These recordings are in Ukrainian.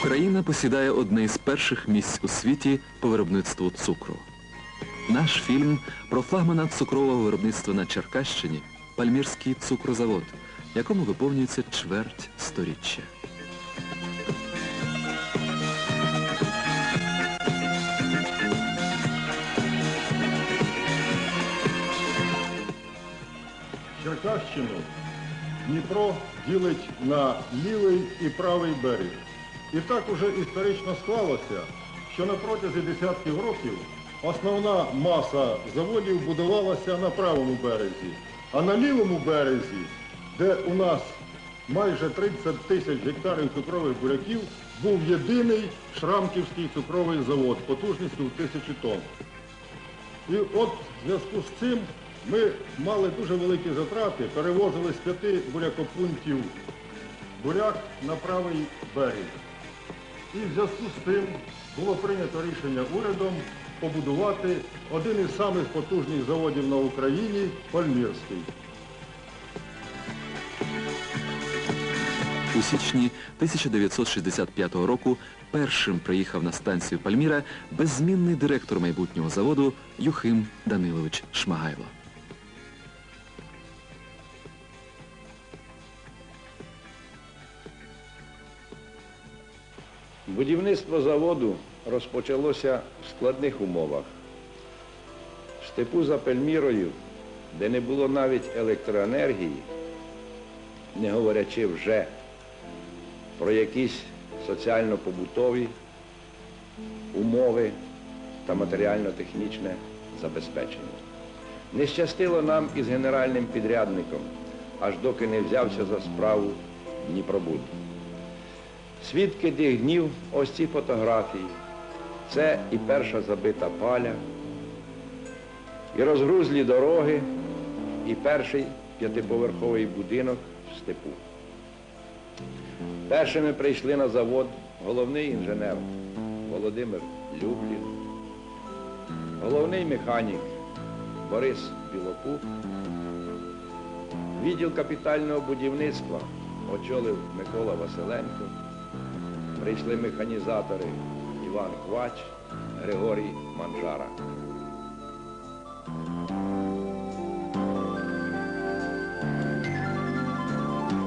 Україна посідає одне із перших місць у світі по виробництву цукру. Наш фільм про флагмана цукрового виробництва на Черкащині Пальмірський цукрозавод, якому виповнюється чверть сторіччя. Черкащину Дніпро ділить на лівий і правий берег. І так уже історично склалося, що на протязі десятків років основна маса заводів будувалася на правому березі. А на лівому березі, де у нас майже 30 тисяч гектарів цукрових буряків, був єдиний Шрамківський цукровий завод потужністю в тисячі тонн. І от в зв'язку з цим ми мали дуже великі затрати, перевозили з п'яти бурякопунктів буряк на правий берег. І в зв'язку з тим було прийнято рішення урядом побудувати один із самих потужних заводів на Україні Пальмірський. У січні 1965 року першим приїхав на станцію Пальміра беззмінний директор майбутнього заводу Юхим Данилович Шмагайло. Будівництво заводу розпочалося в складних умовах. В степу за Пельмірою, де не було навіть електроенергії, не говорячи вже про якісь соціально-побутові умови та матеріально-технічне забезпечення. Не щастило нам із генеральним підрядником, аж доки не взявся за справу Дніпробуд. Свідки тих днів ось ці фотографії. Це і перша забита паля, і розгрузлі дороги, і перший п'ятиповерховий будинок в степу. Першими прийшли на завод головний інженер Володимир Люблін, головний механік Борис Білокуп, відділ капітального будівництва очолив Микола Василенко. Прийшли механізатори Іван Квач, Григорій Манжара.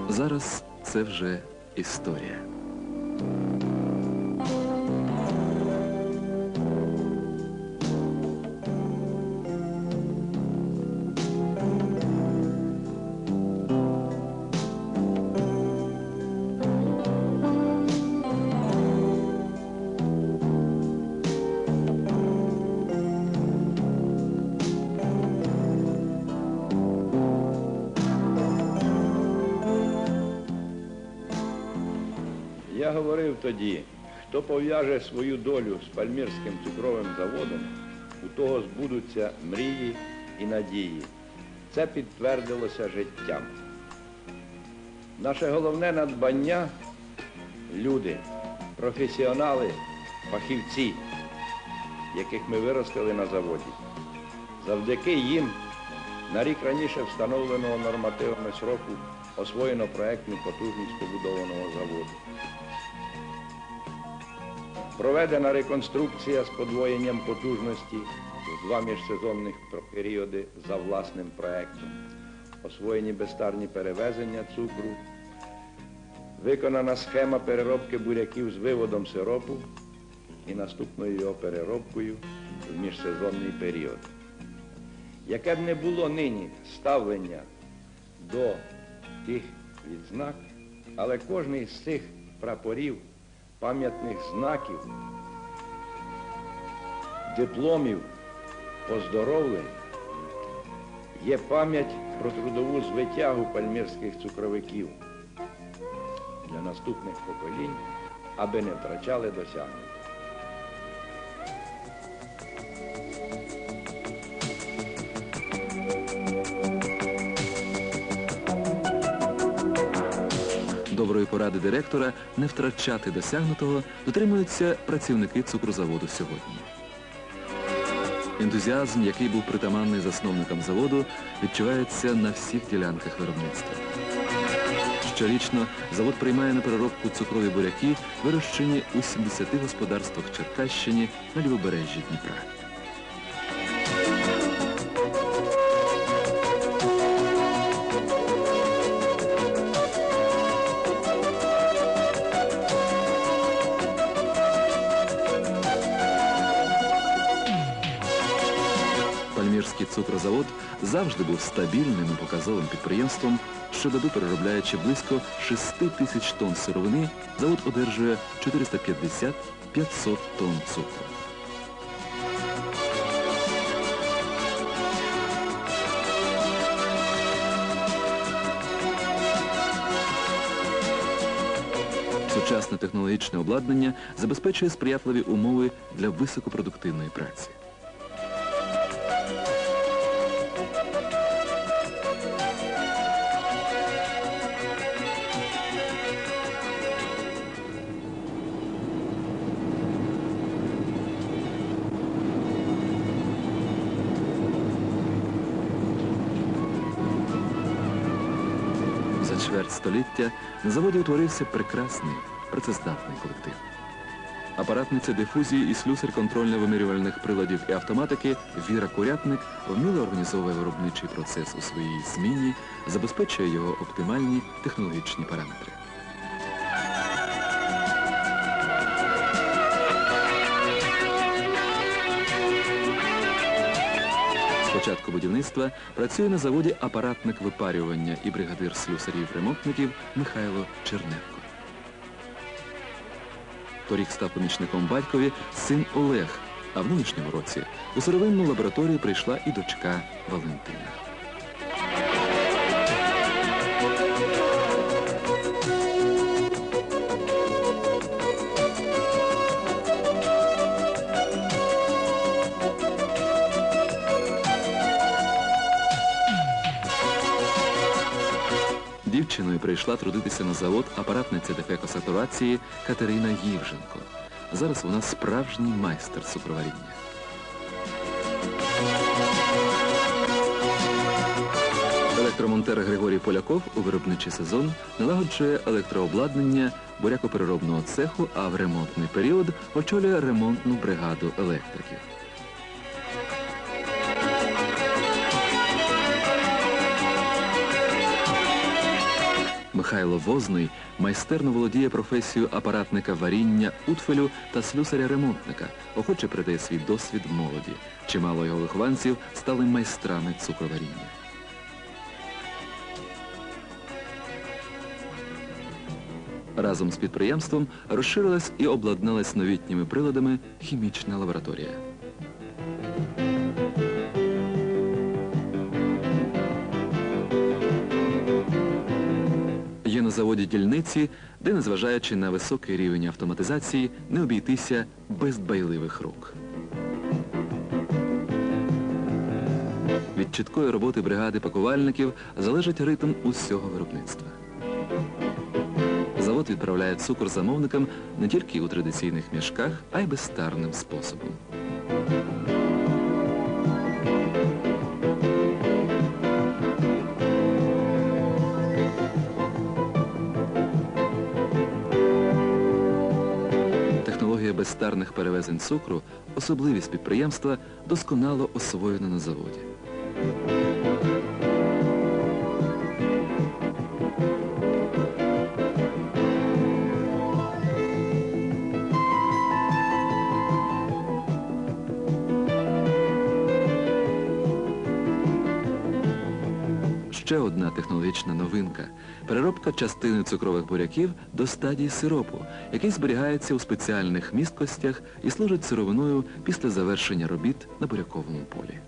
Зараз це вже історія. Тоді, хто пов'яже свою долю з Пальмірським цукровим заводом, у того збудуться мрії і надії. Це підтвердилося життям. Наше головне надбання люди, професіонали, фахівці, яких ми виростили на заводі. Завдяки їм на рік раніше встановленого нормативами сроку освоєно проектну потужність побудованого заводу. Проведена реконструкція з подвоєнням потужності в два міжсезонних періоди за власним проектом. Освоєні безстарні перевезення цукру, виконана схема переробки буряків з виводом сиропу і наступною його переробкою в міжсезонний період. Яке б не було нині ставлення до тих відзнак, але кожний з цих прапорів, пам'ятних знаків, дипломів, поздоровлень є пам'ять про трудову звитягу пальмірських цукровиків для наступних поколінь, аби не втрачали досягнення. Доброї поради директора не втрачати досягнутого дотримуються працівники цукрозаводу сьогодні. Ентузіазм, який був притаманний засновникам заводу, відчувається на всіх ділянках виробництва. Щорічно завод приймає на переробку цукрові буряки, вирощені у 70 господарствах Черкащині на лівобережжі Дніпра. Цукрозавод завжди був стабільним і показовим підприємством. Щодоби переробляючи близько 6 тисяч тонн сировини, завод одержує 450-500 тонн цукру. Сучасне технологічне обладнання забезпечує сприятливі умови для високопродуктивної праці. Чверть століття на заводі утворився прекрасний, працездатний колектив. Апаратниця дифузії і слюсар контрольно-вимірювальних приладів і автоматики Віра Курятник вміло організовує виробничий процес у своїй зміні, забезпечує його оптимальні технологічні параметри. Початку будівництва працює на заводі апаратник випарювання і бригадир слюсарів-ремонтників Михайло Черненко. Торік став помічником батькові син Олег, а в нинішньому році у сировинну лабораторію прийшла і дочка Валентина. Дівчиною прийшла трудитися на завод апаратниця дефекосатурації Катерина Ївженко. Зараз вона справжній майстер цукроваріння. Електромонтер Григорій Поляков у виробничий сезон налагоджує електрообладнання бурякопереробного цеху, а в ремонтний період очолює ремонтну бригаду електриків. Михайло Возний майстерно володіє професією апаратника варіння, утфелю та слюсаря-ремонтника, охоче передає свій досвід молоді. Чимало його вихованців стали майстрами цукроваріння. Разом з підприємством розширилась і обладналась новітніми приладами хімічна лабораторія. Заводі дільниці, де, незважаючи на високий рівень автоматизації, не обійтися без дбайливих рук. Від чіткої роботи бригади пакувальників залежить ритм усього виробництва. Завод відправляє цукор замовникам не тільки у традиційних мішках, а й безстарним способом. Безстарних перевезень цукру особливість підприємства досконало освоєна на заводі. Ще одна технологічна новинка переробка частини цукрових буряків до стадії сиропу, який зберігається у спеціальних місткостях і служить сировиною після завершення робіт на буряковому полі.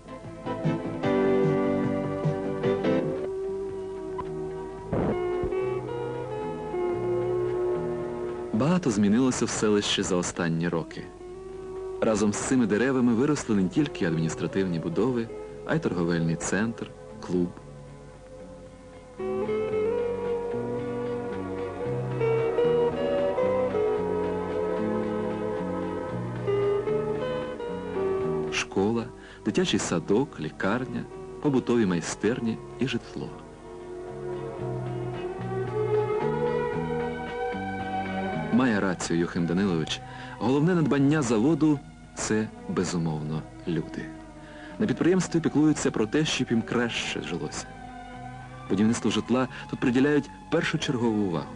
Багато змінилося в селищі за останні роки. Разом з цими деревами виросли не тільки адміністративні будови, а й торговельний центр, клуб. Школа, дитячий садок, лікарня, побутові майстерні і житло. Має рацію Юхим Данилович. Головне надбання заводу це, безумовно, люди. На підприємстві піклуються про те, щоб їм краще жилося. Будівництву житла тут приділяють першочергову увагу.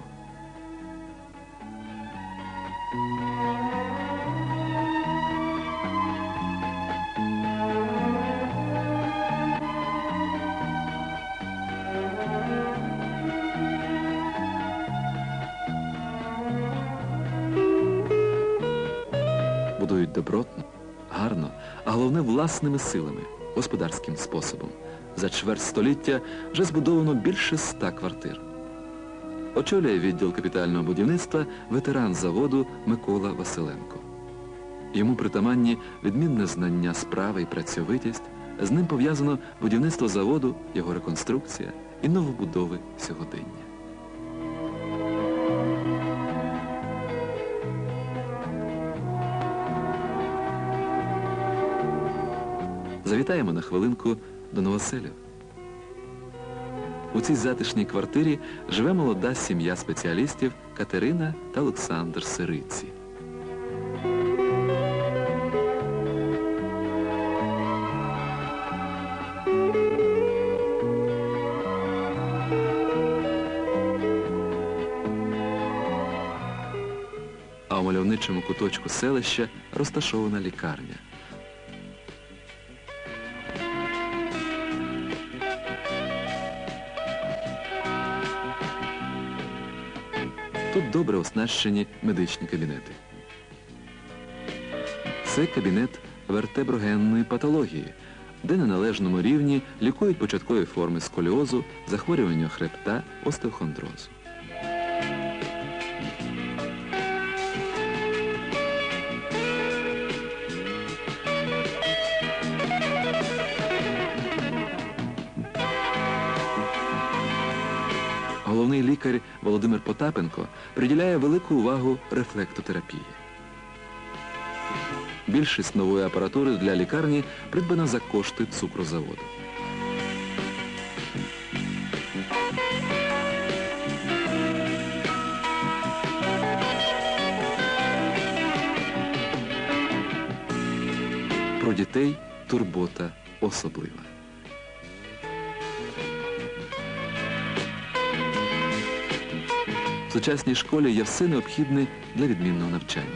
Будують добротно, гарно, а головне власними силами, господарським способом. За чверть століття вже збудовано більше ста квартир. Очолює відділ капітального будівництва ветеран заводу Микола Василенко. Йому притаманні відмінне знання справи і працьовитість. З ним пов'язано будівництво заводу, його реконструкція і новобудови сьогодення. Завітаємо на хвилинку до Новоселів. У цій затишній квартирі живе молода сім'я спеціалістів Катерина та Олександр Сириці. А у мальовничому куточку селища розташована лікарня. Добре оснащені медичні кабінети. Це кабінет вертеброгенної патології, де на належному рівні лікують початкові форми сколіозу, захворювання хребта, остеохондрозу. Головний лікар Володимир Потапенко приділяє велику увагу рефлектотерапії. Більшість нової апаратури для лікарні придбана за кошти цукрозаводу. Про дітей турбота особлива. В сучасній школі є все необхідне для відмінного навчання.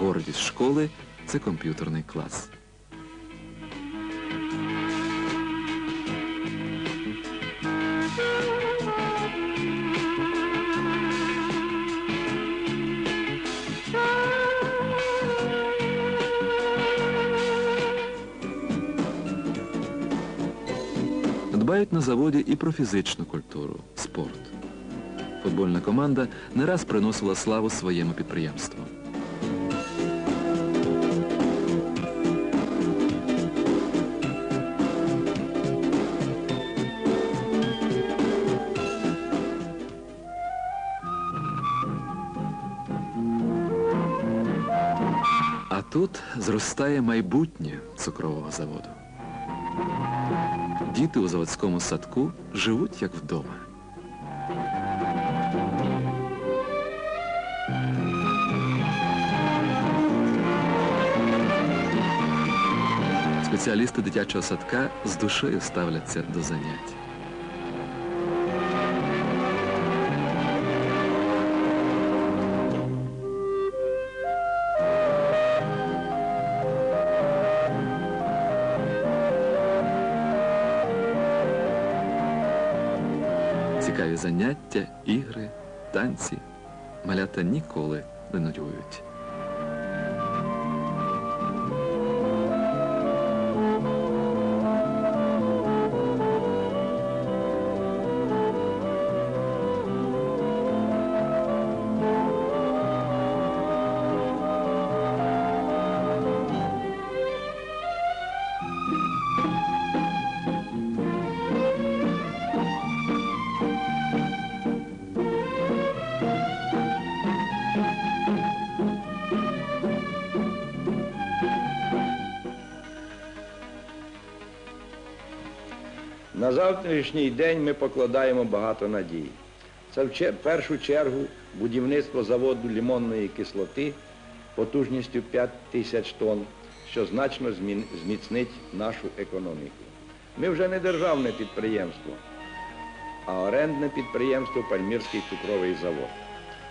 Гордість школи це комп'ютерний клас. Дбають на заводі і про фізичну культуру, спорт. Футбольна команда не раз приносила славу своєму підприємству. А тут зростає майбутнє цукрового заводу. Діти у заводському садку живуть як вдома. Спеціалісти дитячого садка з душею ставляться до занять. Заняття, ігри, танці. Малята ніколи не нудьгують. На завтрашній день ми покладаємо багато надій. Це в першу чергу будівництво заводу лимонної кислоти потужністю 5 тисяч тонн, що значно зміцнить нашу економіку. Ми вже не державне підприємство, а орендне підприємство Пальмірський цукровий завод.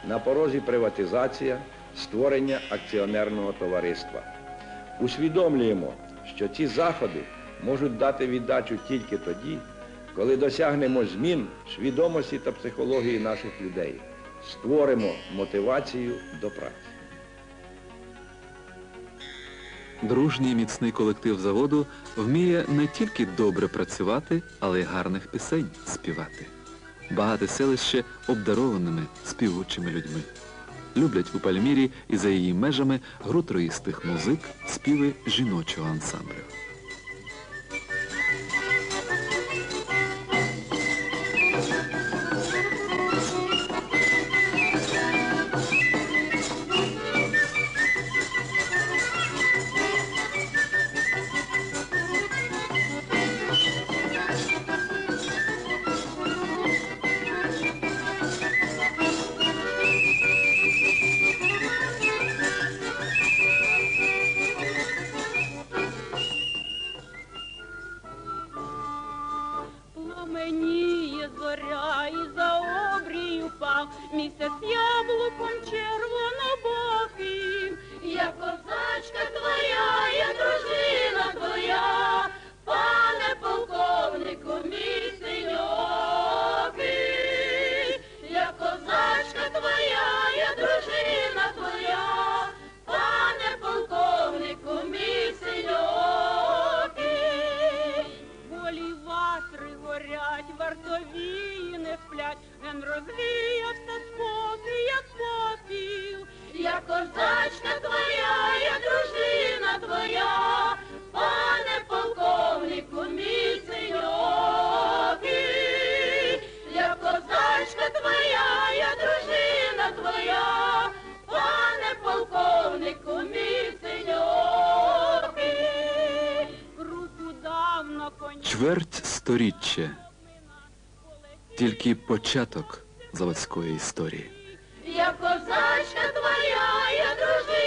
На порозі приватизація, створення акціонерного товариства. Усвідомлюємо, що ці заходи можуть дати віддачу тільки тоді, коли досягнемо змін свідомості та психології наших людей, створимо мотивацію до праці. Дружній міцний колектив заводу вміє не тільки добре працювати, але й гарних пісень співати. Багате селище обдарованими співучими людьми. Люблять у Пальмірі і за її межами гру троїстих музик, співи жіночого ансамблю. Чверть сторіччя. Тільки початок заводської історії. Я козачка твоя, я дружина